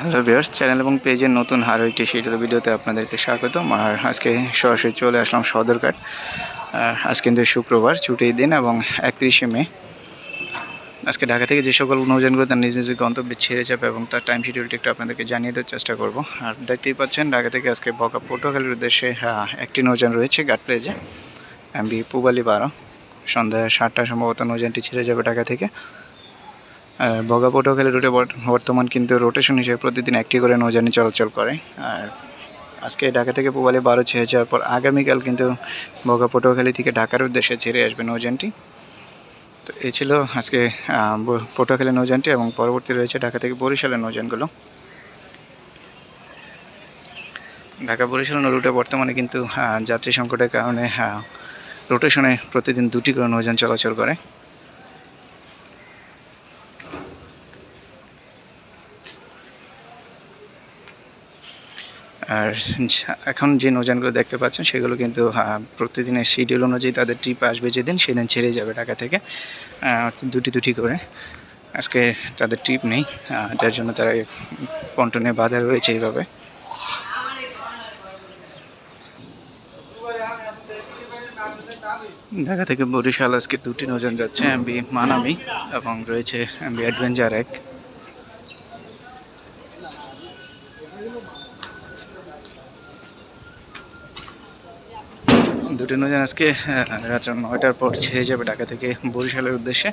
Hello viewers channel এবং পেজের নতুন আরও একটি শিডিউল ভিডিওতে আপনাদেরকে স্বাগতম। আর আজকে সরাসরি চলে আসলাম সদরঘাট। আজ কিন্তু শুক্রবার, ছুটির দিন এবং একত্রিশে মে। আজকে ঢাকা থেকে যে সকল নৌযানগুলো তার নিজ নিজ গন্তব্যে ছেড়ে যাবে এবং তার টাইম শিডিউলটি একটু আপনাদেরকে জানিয়ে দেওয়ার চেষ্টা করব। আর দেখতেই পাচ্ছেন, ঢাকা থেকে আজকে বকা পটুয়াখালীর উদ্দেশ্যে হ্যাঁ একটি নৌযান রয়েছে ঘাট প্লেজে এমবি পুবালি বারো। সন্ধ্যা সাতটা সম্ভবত নৌযানটি ছেড়ে যাবে ঢাকা থেকে। বগা পটুয়াখালী রুটে বর্তমান কিন্তু রোটেশন হিসেবে প্রতিদিন একটি করে নৌযানি চলাচল করে। আর আজকে ঢাকা থেকে পুবালি বারো ছেড়ে যাওয়ার পর আগামীকাল কিন্তু বগা পটুয়াখালী থেকে ঢাকার উদ্দেশ্যে ছেড়ে আসবে নৌযানটি। তো এই ছিল আজকে পটুয়াখালী নৌযানটি এবং পরবর্তী রয়েছে ঢাকা থেকে বরিশালের নৌযানগুলো। ঢাকা বরিশাল রুটে বর্তমানে কিন্তু যাত্রী সংকটের কারণে রোটেশনে প্রতিদিন দুটি করে নৌযান চলাচল করে। আর এখন যে নৌযানগুলো দেখতে পাচ্ছেন, সেগুলো কিন্তু প্রতিদিনের শিডিউল অনুযায়ী তাদের ট্রিপ আসবে যেদিন, সেদিন ছেড়ে যাবে ঢাকা থেকে। দুটি দুটি করে। আজকে তাদের ট্রিপ নেই যার জন্য তারা পন্টনে বাধা রয়েছে এইভাবে। ঢাকা থেকে বরিশাল আজকে দুটি নৌযান যাচ্ছে, এমবি মানামি এবং রয়েছে এমবি অ্যাডভেঞ্চার এক। দুটি নৌযান আজকে রাত নয়টার পর ছেড়ে যাবে ঢাকা থেকে বরিশালের উদ্দেশ্যে।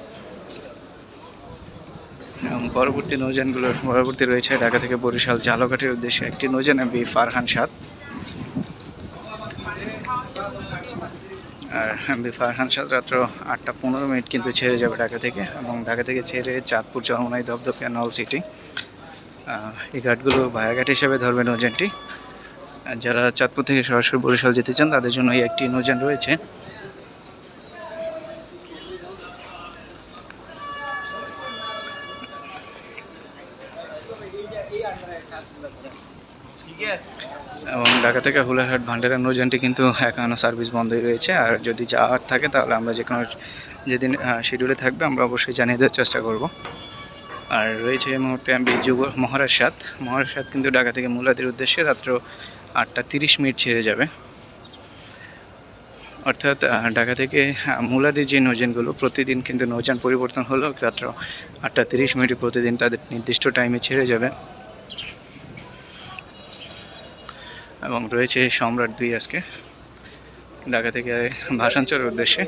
এবং পরবর্তী নৌযানগুলোর পরবর্তী রয়েছে ঢাকা থেকে বরিশাল জালঘাটের উদ্দেশ্যে। একটি নৌযান এমবি ফারহান সাত আর এমবি ফারহান সাত রাত্র আটটা পনেরো মিনিট কিন্তু ছেড়ে যাবে ঢাকা থেকে এবং ঢাকা থেকে ছেড়ে চাঁদপুর, চরমনাই দপদপিয়া নল সিটি। এই ঘাটগুলো ভায়াঘাট হিসেবে ধরবে নৌযানটি। আর যারা চাঁদপুর থেকে সরাসরি বরিশাল যেতে চান, তাদের জন্য এই একটি নৌযান রয়েছে। এবং ঢাকা থেকে হুলারহাট ভান্ডারের নৌযানটি কিন্তু এখনও সার্ভিস বন্ধই রয়েছে। আর যদি যাওয়ার থাকে, তাহলে আমরা যে কোনো যেদিন শিডিউলে থাকবে, আমরা অবশ্যই জানিয়ে দেওয়ার চেষ্টা করব। আর রয়েছে এই মুহূর্তে আমি যুব মহারাজ সাত মহারাজ সাত কিন্তু ঢাকা থেকে মুলাদির উদ্দেশ্যে রাত্র আটটা তিরিশ মিনিট ছেড়ে যাবে অর্থাৎ ঢাকা থেকে মুলাদির যে নৌযানগুলো প্রতিদিন কিন্তু নৌযান পরিবর্তন হলো রাত্র আটটা তিরিশ মিনিট প্রতিদিন তাদের নির্দিষ্ট টাইমে ছেড়ে যাবে এবং রয়েছে সম্রাট দুই আজকে ঢাকা থেকে ভাষাঞ্চলের উদ্দেশ্যে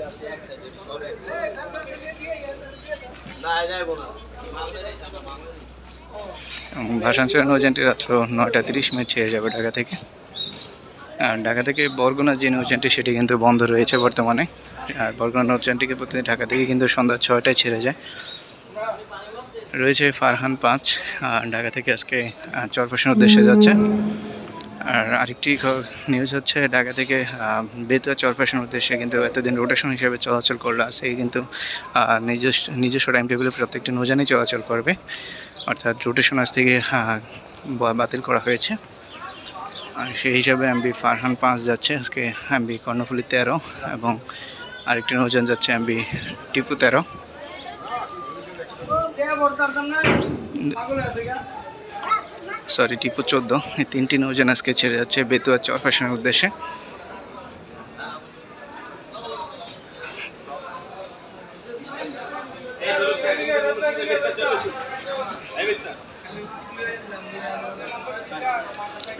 ভাষাঞ্চলের নৌযানটি রাত্র নয়টা তিরিশ মিনিট ছেড়ে যাবে ঢাকা থেকে। আর ঢাকা থেকে বরগুনা যে নৌজানটি সেটি কিন্তু বন্ধ রয়েছে বর্তমানে। আর বরগুনা নৌজানটিকে প্রতিদিন ঢাকা থেকে কিন্তু সন্ধ্যা ছয়টায় ছেড়ে যায়। রয়েছে ফারহান পাঁচ। আর ঢাকা থেকে আজকে চরপাশের উদ্দেশ্যে যাচ্ছে আর আরেকটি নিউজ হচ্ছে, ঢাকা থেকে বেতুয়া চরপাশার উদ্দেশ্যে কিন্তু এতদিন রোটেশন হিসেবে চলাচল করল। আছে কিন্তু নিজস্ব নিজস্ব টাইম টেবিলে প্রত্যেকটি নৌজানই চলাচল করবে। অর্থাৎ রোটেশন আজ থেকে বাতিল করা হয়েছে। আর সেই হিসাবে এমবি ফারহান পাঁচ যাচ্ছে, আজকে এমবি কর্ণফুলি তেরো এবং আরেকটি নৌযান যাচ্ছে এমবি টিপু তেরো। সরি টিপু চোদ্দ। এই তিনটি নৌযান আজকে ছেড়ে যাচ্ছে বেতুয়া চরফ্যাশনের উদ্দেশ্যে।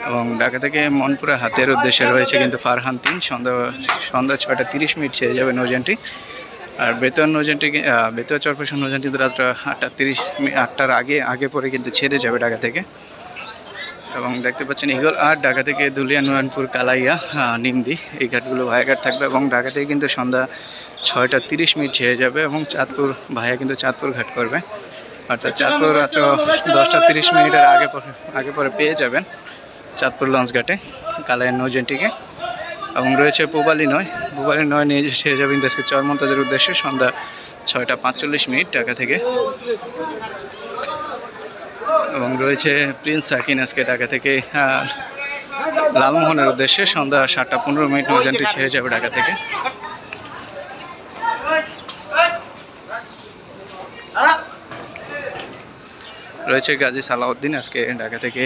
এবং ঢাকা থেকে মনপুরা হাতের উদ্দেশ্যে রয়েছে কিন্তু ফারহান তিন। সন্ধ্যা সন্ধ্যা ছয়টা তিরিশ মিনিট ছেড়ে যাবে নৌযানটি আর কি- আহ, বেতুয়া চরফেশন নৌযান কিন্তু রাত্র আটটা তিরিশ আটটার আগে আগে পরে কিন্তু ছেড়ে যাবে ঢাকা থেকে। এবং দেখতে পাচ্ছেন ইগল আর ঢাকা থেকে দুলিয়া নুরানপুর কালাইয়া নিমদি এই ঘাটগুলো ভায়াঘাট থাকবে এবং ঢাকা থেকে কিন্তু সন্ধ্যা ছয়টা তিরিশ মিনিট ছেড়ে যাবে এবং চাঁদপুর ভাইয়া কিন্তু চাঁদপুর ঘাট করবে। অর্থাৎ চাঁদপুর রাত্র দশটা তিরিশ মিনিটের আগে পরে আগে পরে পেয়ে যাবেন চাঁদপুর লঞ্চ ঘাটে কালাইয়া নৌজেনটিকে। এবং রয়েছে পুবালি নয় পুবালি নয় নিয়ে ছেড়ে যাবেন দেশকে চরমন্তাজের উদ্দেশ্যে সন্ধ্যা ছয়টা পাঁচচল্লিশ মিনিট ঢাকা থেকে। এবং রয়েছে প্রিন্স সাকিন আজকে ঢাকা থেকে লালমোহনের উদ্দেশ্যে সন্ধ্যা সাতটা পনেরো মিনিট নৌযানটি ছেড়ে যাবে ঢাকা থেকে। রয়েছে গাজী সালাউদ্দিন আজকে ঢাকা থেকে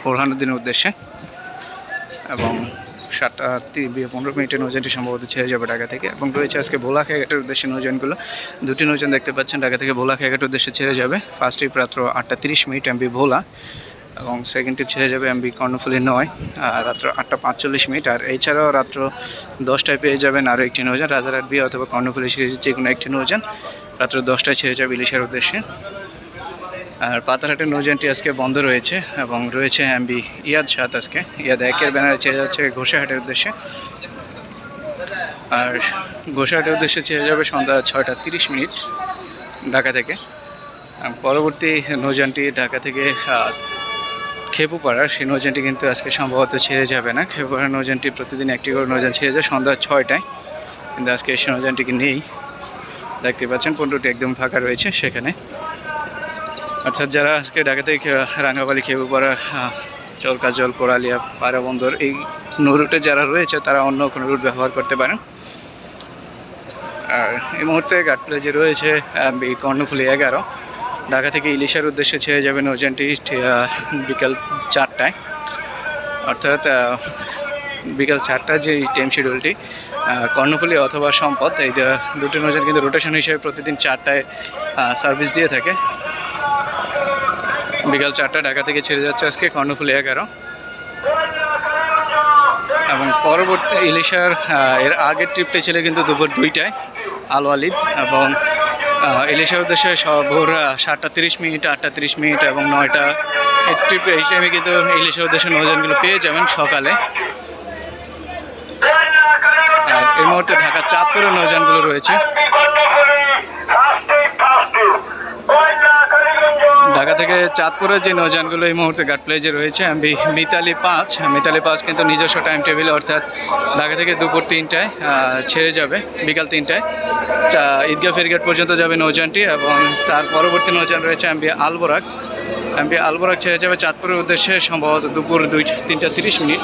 ফোরহানুদ্দিনের উদ্দেশ্যে। এবং সাতটা তি- পনেরো মিনিটের নৌযানটি সম্ভবত ছেড়ে যাবে ঢাকা থেকে এবং রয়েছে আজকে ভোলা খেয়াঘাটের উদ্দেশ্যে নৌযানগুলো। দুটি নৌযান দেখতে পাচ্ছেন, ঢাকা থেকে ভোলা খেয়াঘাটের উদ্দেশ্যে ছেড়ে যাবে। ফার্স্ট ট্রিপ রাত্র আটটা তিরিশ মিনিট এমবি ভোলা এবং সেকেন্ড ট্রিপ ছেড়ে যাবে এমবি কর্ণফুলি নয়, আর রাত্র আটটা পাঁচচল্লিশ মিনিট। আর এছাড়াও রাত্র দশটায় পেয়ে যাবেন আরও একটি নৌযান, রাজারহাট বি অথবা কর্ণফুলি সিরিজের যে কোনো একটি নৌযান। রাত্র দশটায় ছেড়ে যাবে ইলিশের উদ্দেশ্যে। আর পাতারহাটের নৌযানটি আজকে বন্ধ রয়েছে এবং রয়েছে এমবি ইয়াদ সাত আজকে। ইয়াদ একের ব্যানারে ছেড়ে যাচ্ছে ঘোষাহাটের উদ্দেশ্যে। আর ঘোষাহাটের উদ্দেশ্যে ছেড়ে যাবে সন্ধ্যা ছয়টা তিরিশ মিনিট ঢাকা থেকে। পরবর্তী নৌযানটি ঢাকা থেকে খেপুপাড়া, সেই নৌযানটি কিন্তু আজকে সম্ভবত ছেড়ে যাবে না। খেপুপাড়া নৌযানটি প্রতিদিন একটি করে নৌযান ছেড়ে যায় সন্ধ্যা ছয়টায়। কিন্তু আজকে সেই নৌযানটিকে নেই। দেখতে পাচ্ছেন পনেরোটি একদম ফাঁকা রয়েছে সেখানে। অর্থাৎ যারা আজকে ঢাকা থেকে রাঙ্গাবালি খেপুপাড়া চরকাজল কোরালিয়া পায়রা বন্দর এই রুটে যারা রয়েছে তারা অন্য কোনো রুট ব্যবহার করতে পারেন। আর এই মুহূর্তে ঘাট যে রয়েছে কর্ণফুলি এগারো ঢাকা থেকে ইলিশার উদ্দেশ্যে ছেড়ে যাবে নৌযানটি ঠিক, আহ, বিকাল চারটায়। অর্থাৎ বিকাল চারটার যে টাইম শিডিউলটি কর্ণফুলি অথবা সম্পদ এই দুটো নৌযান কিন্তু রোটেশন হিসেবে প্রতিদিন চারটায় সার্ভিস দিয়ে থাকে। বিকাল চারটা, ঢাকা থেকে ছেড়ে যাচ্ছে আজকে, কর্ণফুলি এগারো। এবং পরবর্তী ইলিশার এর আগের ট্রিপটা ছিল কিন্তু দুপুর দুইটায়, আল ওয়ালিদ এবং ইলিশার উদ্দেশ্যে ভোর সাতটা তিরিশ মিনিট, আটটা তিরিশ মিনিট এবং নয়টা এই ট্রিপ, এই টাইমে কিন্তু ইলিশের উদ্দেশ্যে নৌযানগুলো পেয়ে যাবেন সকালে। আর এই মুহূর্তে ঢাকা চাঁদপুরের নৌযানগুলো রয়েছে। ঢাকা থেকে চাঁদপুরের যে নৌযানগুলো এই মুহূর্তে ঘাট প্লেজে রয়েছে, আমি মিতালি পাঁচ। মিতালি পাঁচ কিন্তু নিজস্ব টাইম টেবিল অর্থাৎ ঢাকা থেকে দুপুর তিনটায় ছেড়ে যাবে, বিকাল তিনটায়। চা- ঈদগাহ ফেরিঘাট পর্যন্ত যাবে নৌযানটি এবং তার পরবর্তী নৌযান রয়েছে এমবি আলবোরাক। এমবি আলবোরাক ছেড়ে যাবে চাঁদপুরের উদ্দেশ্যে, সম্ভবত দুপুর দুই তিনটা তিরিশ মিনিট।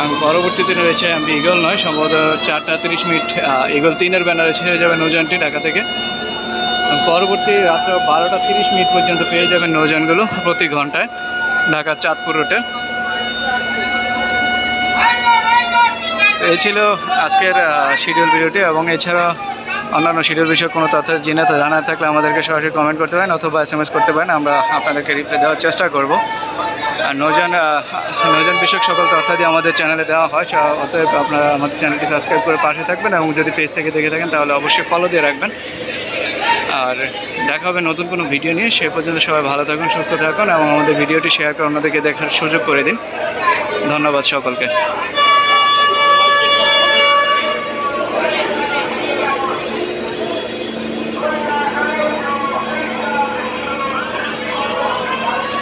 এবং পরবর্তীতে রয়েছে এমবি ইগল নয়, সম্ভবত চারটা তিরিশ মিনিট ইগল তিনের ব্যানারে ছেড়ে যাবে নৌযানটি ঢাকা থেকে। পরবর্তী রাত্র বারোটা তিরিশ মিনিট পর্যন্ত পেয়ে যাবেন নৌযানগুলো প্রতি ঘন্টায় ঢাকা চাঁদপুর রুটে। এই ছিল আজকের শিডিউল ভিডিওটি এবং এছাড়া অন্যান্য শিডিউল বিষয়ে কোনো তথ্য জেনে তো জানার থাকলে আমাদেরকে সরাসরি কমেন্ট করতে পারেন অথবা এস এম এস করতে পারেন আমরা আপনাদেরকে রিপ্লাই দেওয়ার চেষ্টা করব। আর নৌযান আহ, নৌযান বিষয়ক সকল তথ্যাদি আমাদের চ্যানেলে দেওয়া হয় অতএব আপনারা আমাদের চ্যানেলটি সাবস্ক্রাইব করে পাশে থাকবেন এবং যদি পেজ থেকে দেখে থাকেন তাহলে অবশ্যই ফলো দিয়ে রাখবেন। আর দেখা হবে নতুন কোনো ভিডিও নিয়ে। সে পর্যন্ত সবাই ভালো থাকুন, সুস্থ থাকুন এবং আমাদের ভিডিওটি শেয়ার করে অন্যদেরকে দেখার সুযোগ করে দিন। ধন্যবাদ সকলকে।